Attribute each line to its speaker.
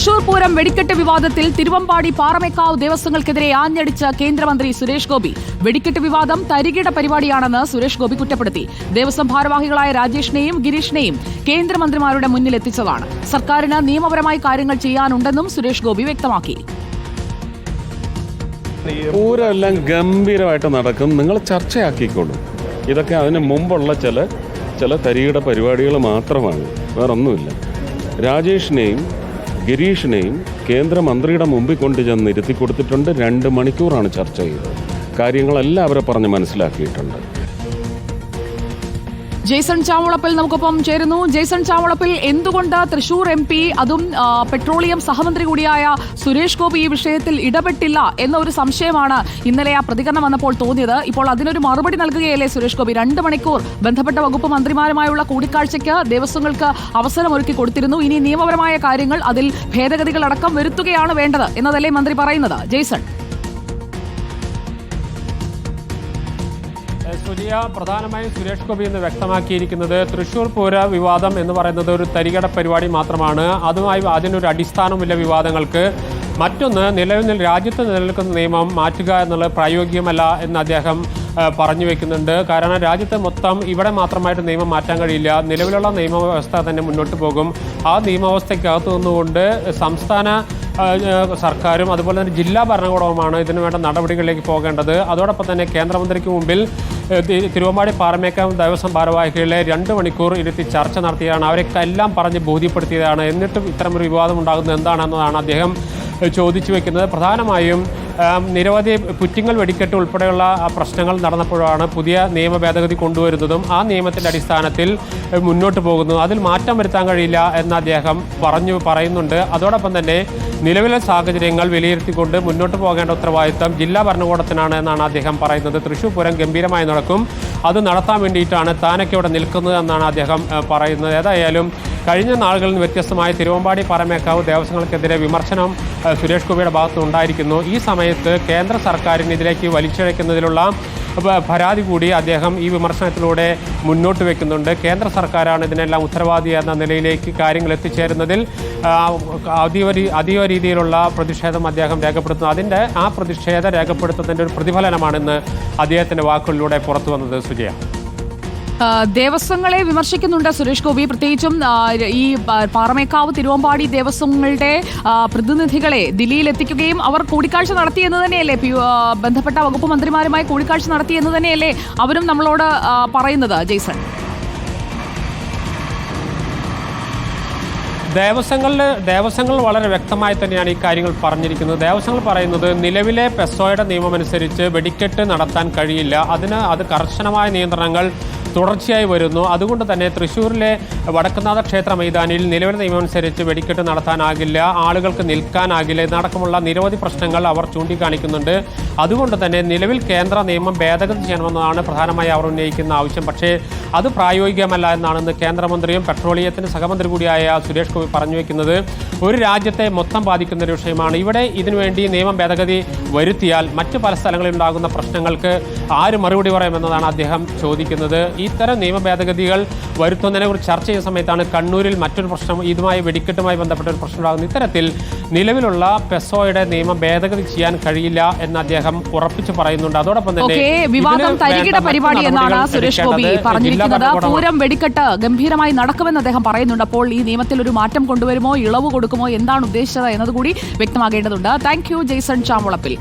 Speaker 1: തൃശൂർ പൂരം വെടിക്കെട്ട് വിവാദത്തിൽ തിരുവമ്പാടി പാറമേക്കാവ് ദേവസ്വങ്ങൾക്കെതിരെ ആഞ്ഞടിച്ച കേന്ദ്രമന്ത്രി സുരേഷ് ഗോപി. വെടിക്കെട്ട് വിവാദം തരികിട പരിപാടിയാണെന്ന് സുരേഷ് ഗോപി കുറ്റപ്പെടുത്തി. ദേവസ്വം ഭാരവാഹികളായ രാജേഷിനെയും ഗിരീഷിനെയും കേന്ദ്രമന്ത്രിമാരുടെ മുന്നിലെത്തിച്ചതാണ് സർക്കാരിന് നിയമപരമായി കാര്യങ്ങൾ ചെയ്യാനുണ്ടെന്നും സുരേഷ് ഗോപി വ്യക്തമാക്കി.
Speaker 2: പൂരമെല്ലാം ഗംഭീരമായിട്ട് നടക്കും. നിങ്ങൾ ചർച്ചയാക്കിക്കോളൂ. ഇതൊക്കെ അതിന് മുമ്പുള്ള ചില ചില തരികിട പരിപാടികൾ മാത്രമാണ്. വേറൊന്നുമില്ല. രാജേഷിനെയും ഗിരീഷിനെയും കേന്ദ്രമന്ത്രിയുടെ മുമ്പിൽ കൊണ്ടുചെന്ന് ഇരുത്തി കൊടുത്തിട്ടുണ്ട്. രണ്ട് മണിക്കൂറാണ് ചർച്ച ചെയ്തത്. കാര്യങ്ങളെല്ലാം അവരെ പറഞ്ഞ് മനസ്സിലാക്കിയിട്ടുണ്ട്.
Speaker 1: ജെയ്സൺ ചാവളപ്പിൽ നമുക്കൊപ്പം ചേരുന്നു. ജെയ്സൺ ചാവളപ്പിൽ എന്തുകൊണ്ട് തൃശൂർ എം പി അതും പെട്രോളിയം സഹമന്ത്രി കൂടിയായ സുരേഷ് ഗോപി ഈ വിഷയത്തിൽ ഇടപെട്ടില്ല എന്ന ഒരു സംശയമാണ് ഇന്നലെ ആ പ്രതികരണം വന്നപ്പോൾ തോന്നിയത്. ഇപ്പോൾ അതിനൊരു മറുപടി നൽകുകയല്ലേ സുരേഷ് ഗോപി? രണ്ട് മണിക്കൂർ ബന്ധപ്പെട്ട വകുപ്പ് മന്ത്രിമാരുമായുള്ള കൂടിക്കാഴ്ചയ്ക്ക് ദേവസ്വങ്ങൾക്ക് അവസരമൊരുക്കി കൊടുത്തിരുന്നു. ഇനി നിയമപരമായ കാര്യങ്ങൾ അതിൽ ഭേദഗതികൾ അടക്കം വരുത്തുകയാണ് വേണ്ടത് എന്നതല്ലേ മന്ത്രി പറയുന്നത്. ജെയ്സൺ
Speaker 3: സുജിയ പ്രധാനമായും സുരേഷ് ഗോപി എന്ന് വ്യക്തമാക്കിയിരിക്കുന്നത് തൃശൂർ പൂര വിവാദം എന്ന് പറയുന്നത് ഒരു തരികട പരിപാടി മാത്രമാണ്. അതുമായി അതിനൊരു അടിസ്ഥാനമില്ല വിവാദങ്ങൾക്ക്. മറ്റൊന്ന് നിലവിൽ രാജ്യത്ത് നിലനിൽക്കുന്ന നിയമം മാറ്റുക എന്നുള്ളത് പ്രായോഗികമല്ല എന്ന് അദ്ദേഹം പറഞ്ഞു വെക്കുന്നുണ്ട്. കാരണം രാജ്യത്ത് മൊത്തം ഇവിടെ മാത്രമായിട്ട് നിയമം മാറ്റാൻ കഴിയില്ല. നിലവിലുള്ള നിയമവ്യവസ്ഥ തന്നെ മുന്നോട്ട് പോകും. ആ നിയമവ്യവസ്ഥയ്ക്കകത്ത് നിന്നുകൊണ്ട് സംസ്ഥാന സർക്കാരും അതുപോലെ തന്നെ ജില്ലാ ഭരണകൂടവുമാണ് ഇതിനു വേണ്ട നടപടികളിലേക്ക് പോകേണ്ടത്. അതോടൊപ്പം തന്നെ കേന്ദ്രമന്ത്രിക്ക് മുമ്പിൽ തിരുവമ്പാടി പാറമേക്കം ദേവസ്വം ഭാരവാഹികളെ രണ്ട് മണിക്കൂർ ഇരുത്തി ചർച്ച നടത്തിയതാണ്. അവരെല്ലാം പറഞ്ഞ് ബോധ്യപ്പെടുത്തിയതാണ്. എന്നിട്ടും ഇത്തരമൊരു വിവാദം ഉണ്ടാകുന്നത് എന്താണെന്നതാണ് അദ്ദേഹം ചോദിച്ചു വയ്ക്കുന്നത് പ്രധാനമായും നിരവധി പുറ്റിങ്ങൽ വെടിക്കെട്ട് ഉൾപ്പെടെയുള്ള പ്രശ്നങ്ങൾ നടന്നപ്പോഴാണ് പുതിയ നിയമ ഭേദഗതി കൊണ്ടുവരുന്നതും ആ നിയമത്തിന്റെ അടിസ്ഥാനത്തിൽ മുന്നോട്ട് പോകുന്നു അതിൽ മാറ്റം വരുത്താൻ കഴിയില്ല എന്ന് അദ്ദേഹം പറഞ്ഞു പറയുന്നുണ്ട്. അതോടൊപ്പം തന്നെ നിലവിലെ സാഹചര്യങ്ങൾ വിലയിരുത്തിക്കൊണ്ട് മുന്നോട്ട് പോകേണ്ട ഉത്തരവാദിത്തം ജില്ലാ ഭരണകൂടത്തിനാണ് എന്നാണ് അദ്ദേഹം പറയുന്നത്. തൃശ്ശൂർ പൂരം ഗംഭീരമായി നടക്കും. അത് നടത്താൻ വേണ്ടിയിട്ടാണ് താനൊക്കെ ഇവിടെ നിൽക്കുന്നത് എന്നാണ് അദ്ദേഹം പറയുന്നത്. ഏതായാലും കഴിഞ്ഞ നാളുകളിൽ വ്യത്യസ്തമായി തിരുവമ്പാടി പാറമേക്കാവ് ദേവസ്വങ്ങൾക്കെതിരെ വിമർശനം സുരേഷ് ഗോപിയുടെ ഭാഗത്ത് ഉണ്ടായിരിക്കുന്നു. ഈ സമയത്ത് കേന്ദ്ര സർക്കാരിന് ഇതിലേക്ക് വലിച്ചിഴയ്ക്കുന്നതിലുള്ള പരാതി കൂടി അദ്ദേഹം ഈ വിമർശനത്തിലൂടെ മുന്നോട്ട് വെക്കുന്നുണ്ട്. കേന്ദ്ര സർക്കാരാണ് ഇതിനെല്ലാം ഉത്തരവാദി എന്ന നിലയിലേക്ക് കാര്യങ്ങൾ എത്തിച്ചേരുന്നതിൽ അതീവ അതീവ രീതിയിലുള്ള പ്രതിഷേധം അദ്ദേഹം രേഖപ്പെടുത്തുന്നു. അതിന്റെ ആ പ്രതിഷേധം രേഖപ്പെടുത്തുന്നതിന്റെ ഒരു പ്രതിഫലനമാണെന്ന് അദ്ദേഹത്തിന്റെ വാക്കുകളിലൂടെ പുറത്തു വന്നത് സുജയ.
Speaker 1: ദേവസ്വങ്ങളെ വിമർശിക്കുന്നുണ്ട് സുരേഷ് ഗോപി. പ്രത്യേകിച്ചും ഈ പാറമേക്കാവ് തിരുവമ്പാടി ദേവസ്വങ്ങളുടെ പ്രതിനിധികളെ ദില്ലിയിൽ എത്തിക്കുകയും അവർ കൂടിക്കാഴ്ച നടത്തി എന്ന് തന്നെയല്ലേ? ബന്ധപ്പെട്ട വകുപ്പ് മന്ത്രിമാരുമായി കൂടിക്കാഴ്ച നടത്തി എന്ന് തന്നെയല്ലേ അവരും നമ്മളോട് പറയുന്നത് ജെയ്സൺ?
Speaker 3: ദേവസ്വങ്ങളിൽ ദേവസ്വങ്ങൾ വളരെ വ്യക്തമായി തന്നെയാണ് ഈ കാര്യങ്ങൾ പറഞ്ഞിരിക്കുന്നത്. ദേവസ്വങ്ങൾ പറയുന്നത് നിലവിലെ പെസോയുടെ നിയമമനുസരിച്ച് വെടിക്കെട്ട് നടത്താൻ കഴിയില്ല. അതിന് അത് കർശനമായ നിയന്ത്രണങ്ങൾ തുടർച്ചയായി വരുന്നു. അതുകൊണ്ട് തന്നെ തൃശ്ശൂരിലെ വടക്കുന്നാഥ ക്ഷേത്ര മൈതാനിയിൽ നിലവിലെ നിയമമനുസരിച്ച് വെടിക്കെട്ട് നടത്താനാകില്ല ആളുകൾക്ക് നിൽക്കാനാകില്ല ഇതടക്കമുള്ള നിരവധി പ്രശ്നങ്ങൾ അവർ ചൂണ്ടിക്കാണിക്കുന്നുണ്ട്. അതുകൊണ്ട് തന്നെ നിലവിൽ കേന്ദ്ര നിയമം ഭേദഗതി ചെയ്യണമെന്നതാണ് പ്രധാനമായി അവർ ഉന്നയിക്കുന്ന ആവശ്യം. പക്ഷേ അത് പ്രായോഗികമല്ല എന്നാണെന്ന് കേന്ദ്രമന്ത്രിയും പെട്രോളിയത്തിന് സഹമന്ത്രി കൂടിയായ സുരേഷ് ഗോപി പറഞ്ഞു വെക്കുന്നത്. ഒരു രാജ്യത്തെ മൊത്തം ബാധിക്കുന്ന ഒരു വിഷയമാണ്. ഇവിടെ ഇതിനുവേണ്ടി നിയമം ഭേദഗതി വരുത്തിയാൽ മറ്റ് പല സ്ഥലങ്ങളിൽ ഉണ്ടാകുന്ന പ്രശ്നങ്ങൾക്ക് ആര് മറുപടി പറയുമെന്നതാണ് അദ്ദേഹം ചോദിക്കുന്നത്. ഇത്തരം നിയമ ഭേദഗതികൾ വരുത്തുന്നതിനെ കുറിച്ച് ചർച്ച ചെയ്യുന്ന സമയത്താണ് കണ്ണൂരിൽ മറ്റൊരു പ്രശ്നം ഇതുമായി വെടിക്കെട്ടുമായി ബന്ധപ്പെട്ട ഒരു പ്രശ്നം ഉണ്ടാകുന്നത്. ഇത്തരത്തിൽ നിലവിലുള്ള പെസോയുടെ നിയമം ഭേദഗതി ചെയ്യാൻ കഴിയില്ല എന്ന് അദ്ദേഹം ഉറപ്പിച്ചു പറയുന്നുണ്ട്. അതോടൊപ്പം തന്നെ
Speaker 1: വിവാദം തരികിട പരിപാടി എന്നാണ് സുരേഷ് ഗോപി പറഞ്ഞിരിക്കുന്നത്. പൂരം വെടിക്കെട്ട് ഗംഭീരമായി നടക്കുമെന്ന് അദ്ദേഹം പറയുന്നുണ്ട്. അപ്പോൾ ഈ നിയമത്തിൽ ഒരു മാറ്റം കൊണ്ടുവരുമോ ഇളവ് കൊടുക്കുമോ എന്താണ് ഉദ്ദേശിച്ചത് എന്നതുകൂടി വ്യക്തമാകേണ്ടതുണ്ട്. Thank you Jaison Chamulappil